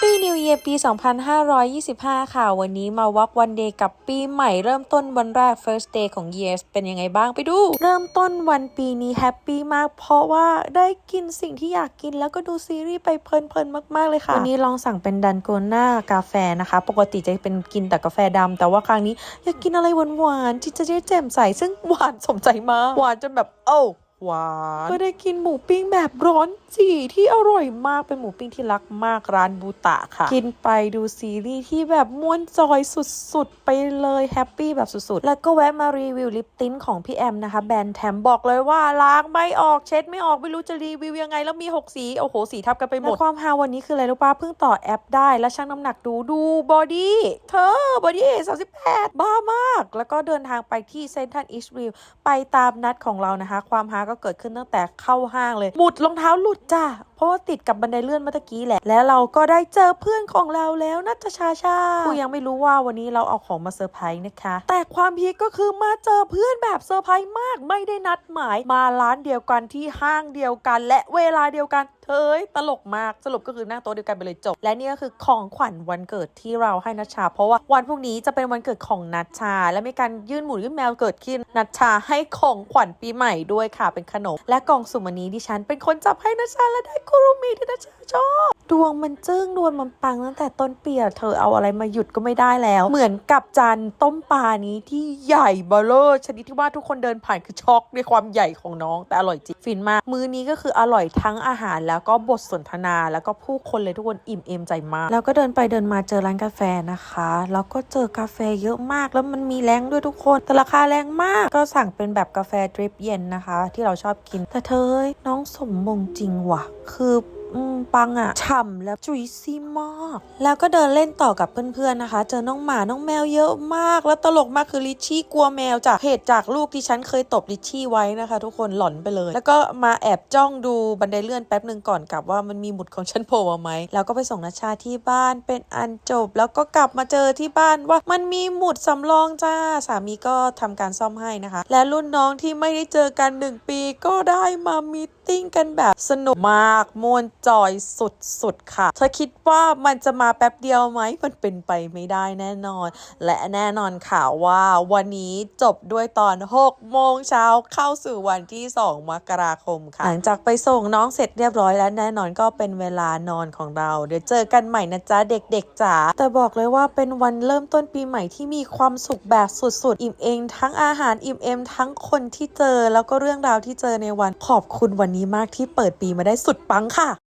ปี้นิวเยียปี 2525 ค่ะ วันนี้มาวักวันเดย์กับปีใหม่เริ่มต้นวันแรก first day ของ years เป็นยังไงบ้างไปดู เริ่มต้นวันปีนี้แฮปปี้มาก เพราะว่าได้กินสิ่งที่อยากกินแล้วก็ดูซีรีส์ไปเพลินๆ มากๆ เลยค่ะ วันนี้ลองสั่งเป็นดันโกน่ากาแฟนะคะ ปกติจะเป็นกินแต่กาแฟดำแต่ว่าครั้งนี้อยากกินอะไรหวานๆที่จะได้แจ่มใสซึ่งหวานสมใจมากหวานจนแบบโอ้ หวานก็ได้กินหมูปิ้งแบบร้อนจีที่อร่อยมากเป็นหมูปิ้งที่รักมากร้านบูตะค่ะ กินไปดูซีรีส์ที่แบบม่วนจอยสุดๆ ไปเลยแฮปปี้แบบสุดๆ แล้วก็แวะมารีวิวลิปติ้นของพี่แอมนะคะ แบรนด์แถมบอกเลยว่าล้างไม่ออกเช็ดไม่ออกไม่รู้จะรีวิวยังไง แล้วมี 6 สี โอ้โห สีทับกันไปหมดความฮาวันนี้คืออะไรรู้ป้าเพิ่งต่อแอปได้แล้วชั่งน้ำหนักดูดูบอดี้เธอบอดี้สามสิบแปดบ้ามาก แล้วก็เดินทางไปที่เซนทันอิชวิวไปตามนัดของเรานะคะ ความฮาก็เกิดขึ้นตั้งแต่เข้าห้างเลย หมุดรองเท้าหลุดจ้า เพราะว่าติดกับบันไดเลื่อนเมื่อกี้แหละ แล้วเราก็ได้เจอเพื่อนของเราแล้วนัทชาชากูยังไม่รู้ว่าวันนี้เราเอาของมาเซอร์ไพรส์นะคะ แต่ความพีคก็คือมาเจอเพื่อนแบบเซอร์ไพรส์มากไม่ได้นัดหมาย มาร้านเดียวกันที่ห้างเดียวกัน และเวลาเดียวกันเฮ้ยตลกมากสรุปก็คือนั่งโต๊ะเดียวกันไปเลยจบ และนี่ก็คือของขวัญวันเกิดที่เราให้นัชชา เพราะว่าวันพรุ่งนี้จะเป็นวันเกิดของนัชชา และมีการยื่นหมูยื่นแมวเกิดขึ้นนัชชาให้ของขวัญปีใหม่ด้วยค่ะเป็นขนม และกล่องสุ่มอันนี้ดิฉันเป็นคนจับให้นัชชาและได้คุรุมิที่นัชชาชอบ ดวงมันจึ้งดวงมันปังตั้งแต่ต้นปีอะเธอเอาอะไรมาหยุดก็ไม่ได้แล้ว เหมือนกับจานต้มปลานี้ที่ใหญ่เบลเลอร์ชนิดที่ว่าทุกคนเดินผ่านคือช็อกในความใหญ่ของน้อง แต่อร่อยจริงฟินมากมื้อนี้ก็คืออร่อยทั้งอาหารแล้วก็บทสนทนาแล้วก็ผู้คนเลยทุกคนอิ่มเอมใจมาก แล้วก็เดินไปเดินมาเจอร้านกาแฟนะคะ แล้วก็เจอกาแฟเยอะมากแล้วมันมีแรงด้วยทุกคนแต่ราคาแรงมากก็สั่งเป็นแบบกาแฟดริปเย็นนะคะ ที่เราชอบกินแต่เธอน้องสมมงจริงว่ะ คือ ปังอะฉ่ำแล้วจุยซี่มาก แล้วก็เดินเล่นต่อกับเพื่อนๆนะคะ เจอน้องหมาน้องแมวเยอะมาก แล้วตลกมากคือลิชชี่กลัวแมวจากเหตุจากลูกที่ฉันเคยตบลิชชี่ไว้นะคะ ทุกคนหลอนไปเลย แล้วก็มาแอบจ้องดูบันไดเลื่อนแป๊บหนึ่งก่อนกลับว่ามันมีหมุดของฉันโผล่มาไหมแล้วก็ไปส่งนัชาที่บ้านเป็นอันจบ แล้วก็กลับมาเจอที่บ้านว่ามันมีหมุดสำรองจ้าสามีก็ทำการซ่อมให้นะคะ และรุ่นน้องที่ไม่ได้เจอกันหนึ่งปีก็ได้มามีตติ้งกันแบบสนุกมากมวนจอยสุดๆค่ะ เธอคิดว่ามันจะมาแป๊บเดียวไหม มันเป็นไปไม่ได้แน่นอน และแน่นอนค่ะว่าวันนี้จบด้วยตอน 6 โมงเช้าเข้าสู่วันที่ 2 มกราคมค่ะ หลังจากไปส่งน้องเสร็จเรียบร้อยแล้วแน่นอนก็เป็นเวลานอนของเรา เดี๋ยวเจอกันใหม่นะจ๊ะเด็กๆจ๋า แต่บอกเลยว่าเป็นวันเริ่มต้นปีใหม่ที่มีความสุขแบบสุดๆ อิ่มเองทั้งอาหารอิ่มเอมทั้งคนที่เจอแล้วก็เรื่องราวที่เจอในวันขอบคุณวันนี้มากที่เปิดปีมาได้สุดปังค่ะ